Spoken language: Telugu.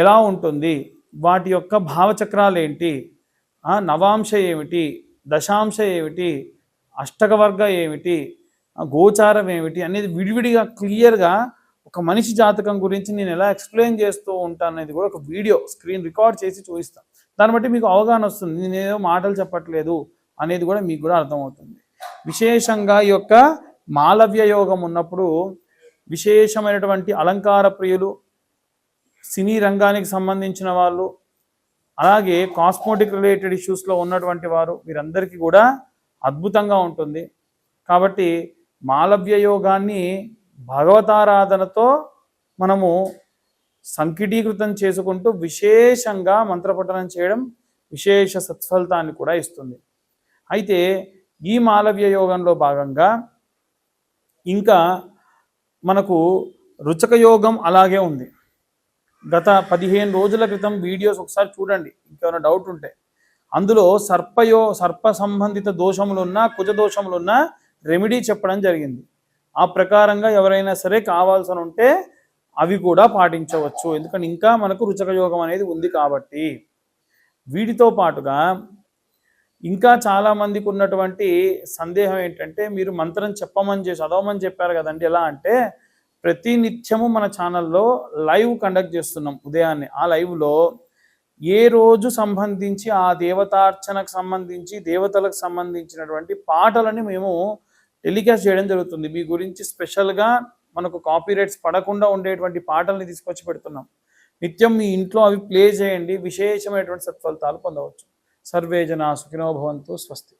ఎలా ఉంటుంది? వాటి యొక్క భావచక్రాలు ఏంటి నవాంశ ఏమిటి? దశాంశ ఏమిటి? అష్టకవర్గ ఏమిటి? గోచారం ఏమిటి? అనేది విడివిడిగా క్లియర్గా ఒక మనిషి జాతకం గురించి నేను ఎలా ఎక్స్ప్లెయిన్ చేస్తూ ఉంటాను అనేది కూడా ఒక వీడియో స్క్రీన్ రికార్డ్ చేసి చూపిస్తాను. దాన్ని బట్టి మీకు అవగాహన వస్తుంది. నేనేదో మాటలు చెప్పట్లేదు అనేది కూడా మీకు కూడా అర్థమవుతుంది. విశేషంగా ఈ యొక్క మాలవ్య యోగం ఉన్నప్పుడు విశేషమైనటువంటి అలంకార ప్రియులు సినీ రంగానికి సంబంధించిన వాళ్ళు అలాగే కాస్మోటిక్ రిలేటెడ్ ఇష్యూస్లో ఉన్నటువంటి వారు వీరందరికీ కూడా అద్భుతంగా ఉంటుంది. కాబట్టి మాలవ్య యోగాన్ని భగవతారాధనతో మనము సంకిటీకృతం చేసుకుంటూ విశేషంగా మంత్రపఠనం చేయడం విశేష సత్ఫలితాన్ని కూడా ఇస్తుంది. అయితే ఈ మాలవ్య యోగంలో భాగంగా ఇంకా మనకు రుచక యోగం అలాగే ఉంది. గత పదిహేను రోజుల క్రితం వీడియోస్ ఒకసారి చూడండి. ఇంకేమైనా డౌట్ ఉంటే. అందులో సర్పయో సర్ప సంబంధిత దోషములున్నా కుజ దోషములున్నా రెమెడీ చెప్పడం జరిగింది. ఆ ప్రకారంగా ఎవరైనా సరే కావాల్సిన ఉంటే అవి కూడా పాటించవచ్చు. ఎందుకంటే ఇంకా మనకు రుచక యోగం అనేది ఉంది కాబట్టి. వీటితో పాటుగా ఇంకా చాలామందికి ఉన్నటువంటి సందేహం ఏంటంటే మీరు మంత్రం చెప్పమని చెప్పి చదవమని చెప్పారు కదండి. ఎలా అంటే ప్రతి నిత్యము మన ఛానల్లో లైవ్ కండక్ట్ చేస్తున్నాం ఉదయాన్నే. ఆ లైవ్లో ఏ రోజు సంబంధించి ఆ దేవతార్చనకు సంబంధించి దేవతలకు సంబంధించినటువంటి పాటలని మేము టెలికాస్ట్ చేయడం జరుగుతుంది. మీ గురించి స్పెషల్గా మనకు కాపీరైట్స్ పడకుండా ఉండేటువంటి పాటల్ని తీసుకొచ్చి పెడుతున్నాం. నిత్యం మీ ఇంట్లో అవి ప్లే చేయండి. విశేషమైనటువంటి సత్ఫలితాలు పొందవచ్చు. సర్వే జనా స్వస్తి.